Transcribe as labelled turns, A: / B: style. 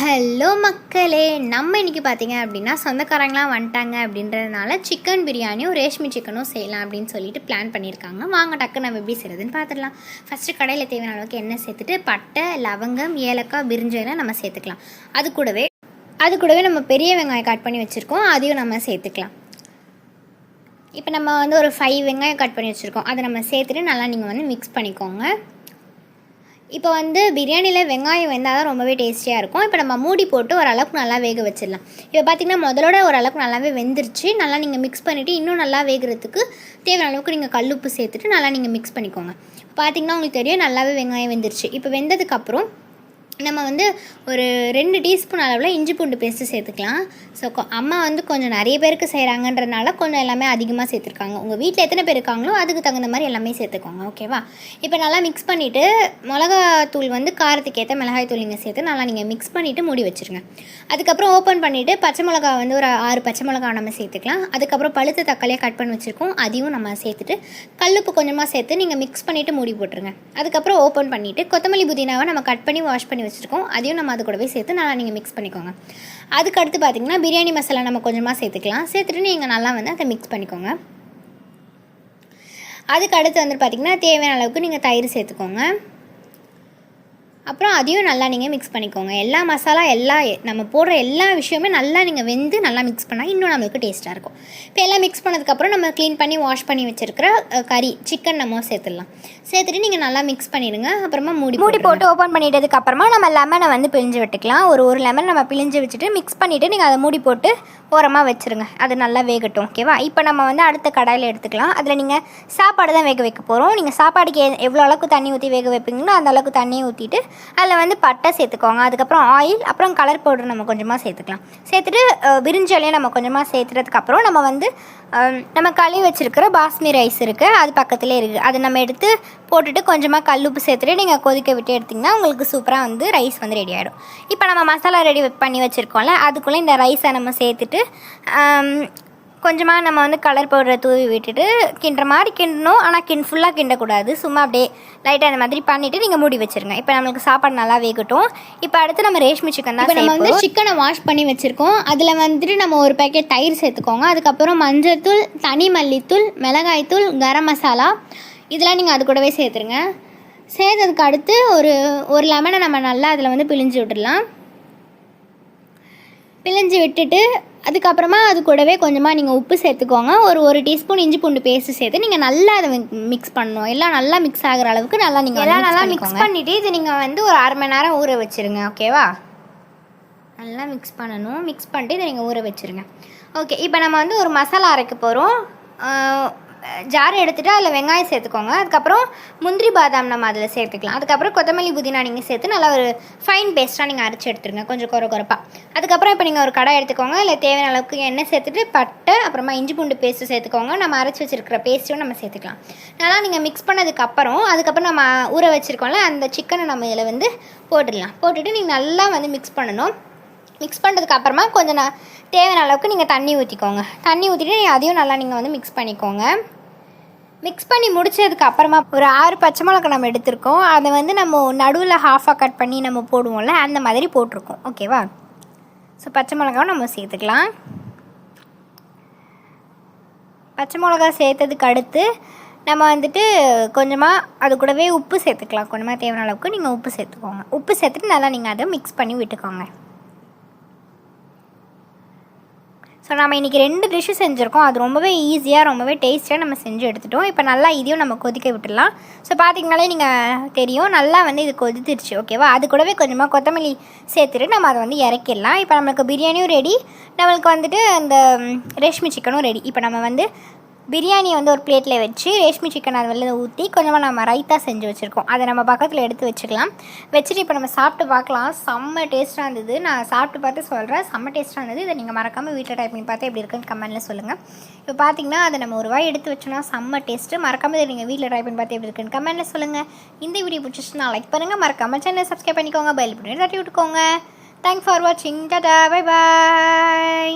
A: Hello மக்களே நம்ம இன்றைக்கி பார்த்தீங்க அப்படின்னா சொந்தக்காரங்களாம் வந்துட்டாங்க அப்படின்றதுனால சிக்கன் பிரியாணியும் ரேஷ்மி சிக்கனும் செய்யலாம் அப்படின்னு சொல்லிட்டு பிளான் பண்ணியிருக்காங்க. வாங்க டக்கு நம்ம எப்படி செய்கிறதுன்னு பார்த்துடலாம் ஃபஸ்ட்டு கடையில் தேவையான அளவுக்கு எண்ணெய் சேர்த்துட்டு பட்டை லவங்கம் ஏலக்காய் பிரிஞ்செல்லாம் நம்ம சேர்த்துக்கலாம். அது கூடவே அது கூடவே நம்ம பெரிய வெங்காயம் கட் பண்ணி வச்சுருக்கோம். அதையும் நம்ம சேர்த்துக்கலாம். இப்போ நம்ம வந்து ஒரு ஃபைவ் வெங்காயம் கட் பண்ணி வச்சுருக்கோம். அதை நம்ம சேர்த்துட்டு நல்லா நீங்கள் வந்து மிக்ஸ் பண்ணிக்கோங்க. இப்போ வந்து பிரியாணியில் வெங்காயம் வெந்தால் தான் ரொம்பவே டேஸ்டியாக இருக்கும். இப்போ நம்ம மூடி போட்டு ஓரளவுக்கு நல்லா வேக வச்சிடலாம். இப்போ பார்த்திங்கன்னா முதலோட ஓரளவுக்கு நல்லாவே வெந்துருச்சு. நல்லா நீங்கள் மிக்ஸ் பண்ணிவிட்டு இன்னும் நல்லா வேகிறதுக்கு தேவையான அளவுக்கு நீங்கள் கல்லுப்பு சேர்த்துட்டு நல்லா நீங்கள் மிக்ஸ் பண்ணிக்கோங்க. பார்த்திங்கன்னா உங்களுக்கு தெரியும் நல்லாவே வெங்காயம் வெந்துருச்சு. இப்போ வெந்ததுக்கப்புறம் நம்ம வந்து ஒரு ரெண்டு டீஸ்பூன் அளவில் இஞ்சி பூண்டு பேஸ்ட்டு சேர்த்துக்கலாம். ஸோ அம்மா வந்து கொஞ்சம் நிறைய பேருக்கு செய்கிறாங்கன்றனால கொஞ்சம் எல்லாமே அதிகமாக சேர்த்துருக்காங்க. உங்கள் வீட்டில் எத்தனை பேர் இருக்காங்களோ அதுக்கு தகுந்த மாதிரி எல்லாமே சேர்த்துக்கோங்க ஓகேவா இப்போ நல்லா மிக்ஸ் பண்ணிவிட்டு மிளகாத்தூள் வந்து காரத்துக்கு ஏற்ற மிளகாய் தூள் நீங்கள் சேர்த்து நல்லா நீங்கள் மிக்ஸ் பண்ணிவிட்டு மூடி வச்சுருங்க. அதுக்கப்புறம் ஓப்பன் பண்ணிவிட்டு பச்சை மிளகா வந்து ஒரு ஆறு பச்சை மிளகா நம்ம சேர்த்துக்கலாம். அதுக்கப்புறம் பழுத்த தக்காளியாக கட் பண்ணி வச்சுருக்கோம். அதையும் நம்ம சேர்த்துட்டு கல்லுப்பு கொஞ்சமாக சேர்த்து நீங்கள் மிக்ஸ் பண்ணிவிட்டு மூடி போட்டுருங்க. அதுக்கப்புறம் ஓப்பன் பண்ணிவிட்டு கொத்தமல்லி புதினாவை நம்ம கட் பண்ணி வாஷ் பண்ணி வச்சுருக்கோம். அதையும் நம்ம அது கூடவே சேர்த்து நல்லா நீங்கள் மிக்ஸ் பண்ணிக்கோங்க. அதுக்கு அடுத்து பார்த்திங்கன்னா பிரியாணி மசாலா நம்ம கொஞ்சமாக சேர்த்துக்கலாம். சேர்த்துட்டு நீங்கள் நல்லா வந்து அதை மிக்ஸ் பண்ணிக்கோங்க. அதுக்கு அடுத்து வந்து பார்த்திங்கன்னா தேவையான அளவுக்கு நீங்கள் தயிர் சேர்த்துக்கோங்க. அப்புறம் அதையும் நல்லா நீங்கள் மிக்ஸ் பண்ணிக்கோங்க. எல்லா மசாலா எல்லா நம்ம போடுற எல்லா விஷயமே நல்லா நீங்கள் வெந்து நல்லா மிக்ஸ் பண்ணால் இன்னும் நம்மளுக்கு டேஸ்ட்டாக இருக்கும். இப்போ எல்லாம் மிக்ஸ் பண்ணதுக்கப்புறம் நம்ம க்ளீன் பண்ணி வாஷ் பண்ணி வச்சுருக்கிற கறி சிக்கன் நம்ம சேர்த்துடலாம். சேர்த்துட்டு நீங்கள் நல்லா மிக்ஸ் பண்ணிடுங்க. அப்புறமா மூடி மூடி போட்டு ஓப்பன் பண்ணிட்டதுக்கு அப்புறமா நம்ம லெமனை வந்து பிழிஞ்சு விட்டுக்கலாம். ஒரு ஒரு லெமன் நம்ம பிழிஞ்சு வச்சுட்டு மிக்ஸ் பண்ணிவிட்டு நீங்கள் அதை மூடி போட்டு ஓரமாக வச்சுருங்க. அது நல்லா வேகட்டும் ஓகேவா இப்போ நம்ம வந்து அடுத்த கடாயில் எடுத்துக்கலாம். அதில் நீங்கள் சாப்பாடு தான் வேக வைக்க போகிறோம் நீங்கள் சாப்பாடுக்கு எவ்வளோ அளவுக்கு தண்ணி ஊற்றி வேக வைப்பீங்களோ அந்த அளவுக்கு தண்ணியை ஊற்றிட்டு அதில் வந்து பட்டை சேர்த்துக்கோங்க. அதுக்கப்புறம் ஆயில் அப்புறம் கலர் பவுடர் நம்ம கொஞ்சமாக சேர்த்துக்கலாம். சேர்த்துட்டு விரிஞ்சலையும் நம்ம கொஞ்சமாக சேர்த்துறதுக்கப்புறம் நம்ம வந்து நம்ம கழுவி வச்சுருக்கிற பாஸ்மி ரைஸ் இருக்குது அது பக்கத்துலேயே இருக்குது அதை நம்ம எடுத்து போட்டுட்டு கொஞ்சமாக கல்லுப்பு சேர்த்துட்டு நீங்கள் கொதிக்க விட்டு எடுத்திங்கன்னா உங்களுக்கு சூப்பராக வந்து ரைஸ் வந்து ரெடி ஆகிடும் இப்போ நம்ம மசாலா ரெடி பண்ணி வச்சுருக்கோம்ல அதுக்குள்ளே இந்த ரைஸை நம்ம சேர்த்துட்டு கொஞ்சமாக நம்ம வந்து கலர் பவுடரை தூவி விட்டுட்டு கிண்டுற மாதிரி கிண்டணும். ஆனால் கிண் ஃபுல்லாக கிண்டக்கூடாது. சும்மா அப்படியே லைட்டாக அந்த மாதிரி பண்ணிவிட்டு நீங்கள் மூடி வச்சுருங்க. இப்போ நம்மளுக்கு சாப்பாடு நல்லா வேகட்டும். இப்போ அடுத்து நம்ம ரேஷ்மி சிக்கன் தான் நம்ம வந்து சிக்கனை வாஷ் பண்ணி வச்சுருக்கோம். அதில் வந்துட்டு நம்ம ஒரு பேக்கெட் தயிர் சேர்த்துக்கோங்க. அதுக்கப்புறம் மஞ்சள்தூள் தனி மல்லித்தூள் மிளகாய்த்தூள் கரம் மசாலா. இதெல்லாம் நீங்கள் அது கூடவே சேர்த்துருங்க. சேர்த்ததுக்கு அடுத்து ஒரு ஒரு லெமனை நம்ம நல்லா அதில் வந்து பிழிஞ்சு விட்டுடலாம். பிழிஞ்சு விட்டுட்டு அதுக்கப்புறமா அது கூடவே கொஞ்சமாக நீங்கள் உப்பு சேர்த்துக்கோங்க. ஒரு ஒரு டீஸ்பூன் இஞ்சி பூண்டு பேஸ்ட்டு சேர்த்து நீங்கள் நல்லா அதை மிக்ஸ் பண்ணணும். எல்லாம் நல்லா மிக்ஸ் ஆகிற அளவுக்கு நல்லா நீங்கள் எல்லாம் நல்லா மிக்ஸ் பண்ணிவிட்டு இது நீங்கள் வந்து ஒரு அரை மணி நேரம் ஊற வச்சுருங்க ஓகேவா? நல்லா மிக்ஸ் பண்ணணும். மிக்ஸ் பண்ணிட்டு இதை நீங்கள் ஊற வச்சுருங்க. ஓகே இப்போ நம்ம வந்து ஒரு மசாலா அரைக்க போகிறோம் ஜார் எடுத்துகிட்டு அதில் வெங்காயம் சேர்த்துக்கோங்க. அதுக்கப்புறம் முந்திரி பாதாம் நம்ம அதில் சேர்த்துக்கலாம். அதுக்கப்புறம் கொத்தமல்லி புதினா நீங்கள் சேர்த்து நல்லா ஒரு ஃபைன் பேஸ்ட்டாக நீங்கள் அரைச்சி எடுத்துருங்க. கொஞ்சம் குறை குறைப்பாக அதுக்கப்புறம் இப்போ நீங்கள் ஒரு கடை எடுத்துக்கோங்க. இல்லை தேவையான அளவுக்கு எண்ணெய் சேர்த்துட்டு பட்டை அப்புறமா இஞ்சி பூண்டு பேஸ்ட்டு சேர்த்துக்கோங்க. நம்ம அரைச்சி வச்சுருக்கிற பேஸ்ட்டும் நம்ம சேர்த்துக்கலாம். நல்லா நீங்கள் மிக்ஸ் பண்ணதுக்கப்புறம் அதுக்கப்புறம் நம்ம ஊற வச்சுருக்கோம்ல அந்த சிக்கனை நம்ம இதில் வந்து போட்டுடலாம். போட்டுட்டு நீங்கள் நல்லா வந்து மிக்ஸ் பண்ணணும். மிக்ஸ் பண்ணுறதுக்கு அப்புறமா கொஞ்சம் நான் தேவையான அளவுக்கு நீங்கள் தண்ணி ஊற்றிக்கோங்க தண்ணி ஊற்றிட்டு அதையும் நல்லா நீங்கள் வந்து மிக்ஸ் பண்ணிக்கோங்க. மிக்ஸ் பண்ணி முடித்ததுக்கு அப்புறமா ஒரு ஆறு பச்சை மிளகா நம்ம எடுத்திருக்கோம். அதை வந்து நம்ம நடுவில் ஹாஃபாக கட் பண்ணி நம்ம போடுவோம்ல அந்த மாதிரி போட்டிருக்கோம். ஓகேவா ஸோ பச்சை மிளகாவும் நம்ம சேர்த்துக்கலாம். பச்சை மிளகா சேர்த்ததுக்கு அடுத்து நம்ம வந்துட்டு கொஞ்சமாக அது கூடவே உப்பு சேர்த்துக்கலாம். கொஞ்சமாக தேவையான அளவுக்கு நீங்கள் உப்பு சேர்த்துக்கோங்க. உப்பு சேர்த்துட்டு நல்லா நீங்கள் அதை மிக்ஸ் பண்ணி விட்டுக்கோங்க. ஸோ நம்ம இன்றைக்கி ரெண்டு டிஷ்ஷு செஞ்சுருக்கோம். அது ரொம்பவே ஈஸியாக ரொம்பவே டேஸ்ட்டாக நம்ம செஞ்சு எடுத்துட்டோம். இப்போ நல்லா இதையும் நம்ம கொதிக்க விட்டுடலாம். ஸோ பார்த்திங்கனாலே நீங்கள் தெரியும் நல்லா வந்து இது கொதித்துருச்சு ஓகேவா அது கூடவே கொஞ்சமாக கொத்தமல்லி சேர்த்துட்டு நம்ம அதை வந்து இறக்கிடலாம். இப்போ நம்மளுக்கு பிரியாணியும் ரெடி நம்மளுக்கு வந்துட்டு அந்த ரேஷ்மி சிக்கனும் ரெடி இப்போ நம்ம வந்து பிரியாணி வந்து ஒரு பிளேட்டில் வச்சு ரேஷ்மி சிக்கன் அது வெளில ஊற்றி கொஞ்சமாக நம்ம ரைத்தா செஞ்சு வச்சுருக்கோம். அதை நம்ம பக்கத்தில் எடுத்து வச்சுக்கலாம். வச்சுட்டு இப்போ நம்ம சாப்பிட்டு பார்க்கலாம். செம்ம டேஸ்ட்டாக இருந்தது. நான் சாப்பிட்டு பார்த்து சொல்கிறேன் செம்ம டேஸ்ட்டாக இருந்தது. இதை நீங்கள் மறக்காமல் வீட்டில் டைப் பண்ணி பார்த்து எப்படி இருக்குன்னு கமெண்ட்டில் சொல்லுங்கள் இப்போ பார்த்தீங்கன்னா அதை நம்ம ஒரு வாய் எடுத்து வச்சோம்னா செம்ம டேஸ்ட்டு மறக்காமல் இதை நீங்கள் வீட்டில் ட்ரை பண்ணி பார்த்து எப்படி இருக்குன்னு கமெண்ட்டில் சொல்லுங்கள் இந்த வீடியோ பிடிச்சிச்சுன்னா லைக் பண்ணுங்கள் மறக்காமல் சேனல் சப்ஸ்கிரைப் பண்ணிக்கோங்க. பெல் பண்ணி தட்டி விட்டுக்கோங்க. தேங்க்ஸ் ஃபார் வாட்சிங் டாடா பை பாய்